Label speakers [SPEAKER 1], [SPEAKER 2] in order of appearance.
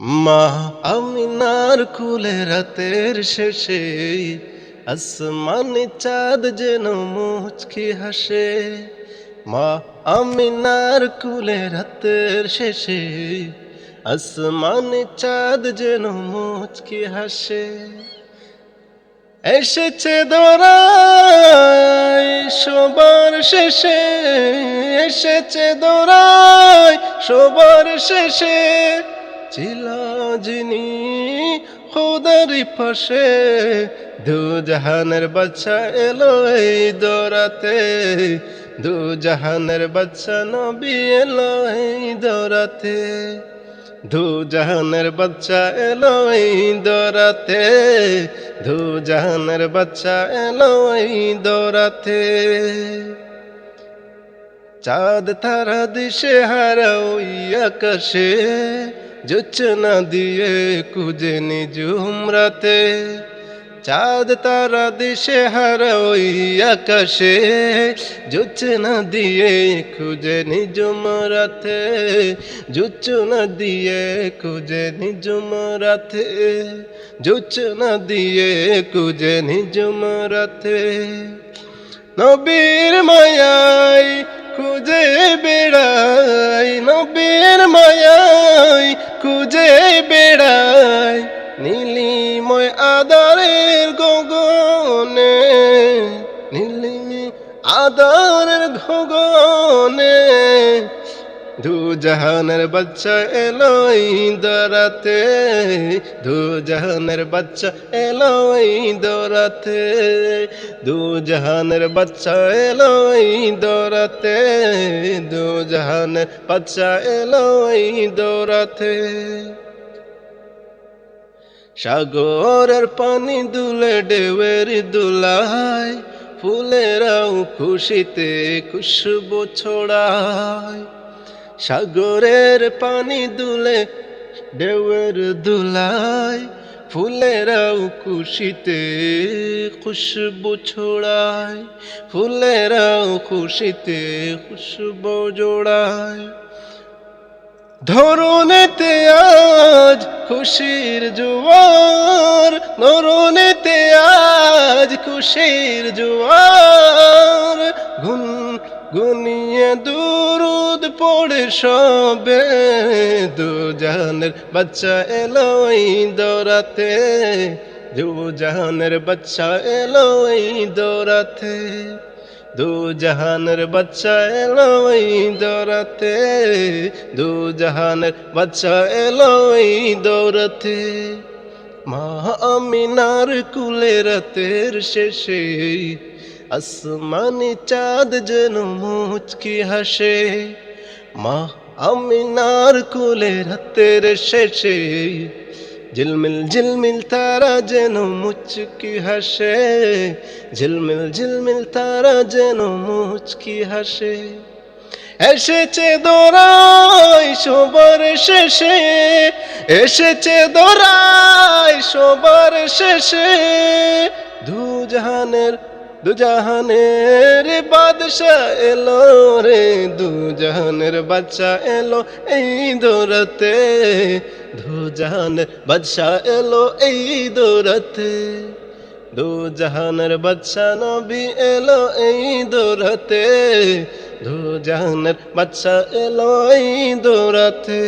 [SPEAKER 1] মা, আমিনার কুলে রাতের শেষে আসমানে চাঁদ যেন মুচকি হাসে। মা, আমিনার কুলে রাতের শেষে আসমানে চাঁদ যেন মুচকি হাসে। এসেছে দোরাই সবার শেষে, এসেছে দোরাই সবার শেষে। ছিল যিনি খোদারি পাশে। দু জাহানের বাচ্চা এলো এই দৌড়াতে দু জাহানের বাচ্চা নবী এলো এই দৌড়াতে দু জাহানের বাচ্চা এলো এই দৌড়াতে দু জাহানের বাচ্চা এলো এই দৌড়াতে চাঁদ তারা দিশে হারা ওই আকাশে। যোচনা দিয়ে কুজে নিজুম রাতে চাঁদ তারা দিশে হারা ওই আকাশে। যোচনা দিয়ে খুঁজে নিজুম রাতে যোচনা দিয়ে খুঁজে নিজুম রাতে যোচনা দিয়ে খুঁজে নিজুম রাতে নবীর মায়াই খুঁজে বেড়াই, নবীর খুঁজে বেড়াই নীলিময় আদারের গগনে নীলিমি আদারের গগনে। দু জাহানের বাচ্চা এলোই দরাতে দু জাহানের বাচ্চা এলোই দরাতে দু জাহানের বাচ্চা এলোই দরাতে দু বাচ্চা এলোই দরাতে সাগরের পানি দুলে ডেবের দুলায়, ফুলেরাও খুশিতে খুশবু ছড়ায়। সাগরের পানি দুলে ঢেউয়ের দুলায় ফুলেরাও খুশিতে খুশবু ছোড়ায় ফুলেরাও খুশিতে খুশবু জোড়ায়। ধরনেতে আজ খুশির জোয়ার, ধরনেতে আজ খুশির জোয়ার। গুন, গুনিয়ে দুরুদ পড়ে সবে দু জাহানের বাচ্চা এলোই দৌড়াতে দু জাহানের বাচ্চা এলোই দৌড়াতে দু জাহানের বাচ্চা এলোই দৌড়াতে দু জাহানের বাচ্চা এলোই দৌড়াতে মা আমিনার কুলে রাতের শেষে, আসমানি চাঁদ যেন মুচকি হাসে। মা আমিনার কুলে রাতের শেষে ঝিলমিল ঝিলমিল তারা যেন মুচকি হাসে। ঝিলমিল ঝিলমিল তারা যেন মুচকি হাসে। এসেছে দোরাই সবার শেষে। এসেছে দোরাই সবার শেষে। দু জাহানের দু জাহানের বাদশাহ এলো রে। দু জাহানের বাচ্চা এলো এই দৌড়াতে দু জাহানের বাদশাহ এলো এই দৌড়াতে দুজাহানের বাদশাহ নবী এলো এই দৌড়াতে দুজাহানের বাদশাহ এলো এই দৌড়াতে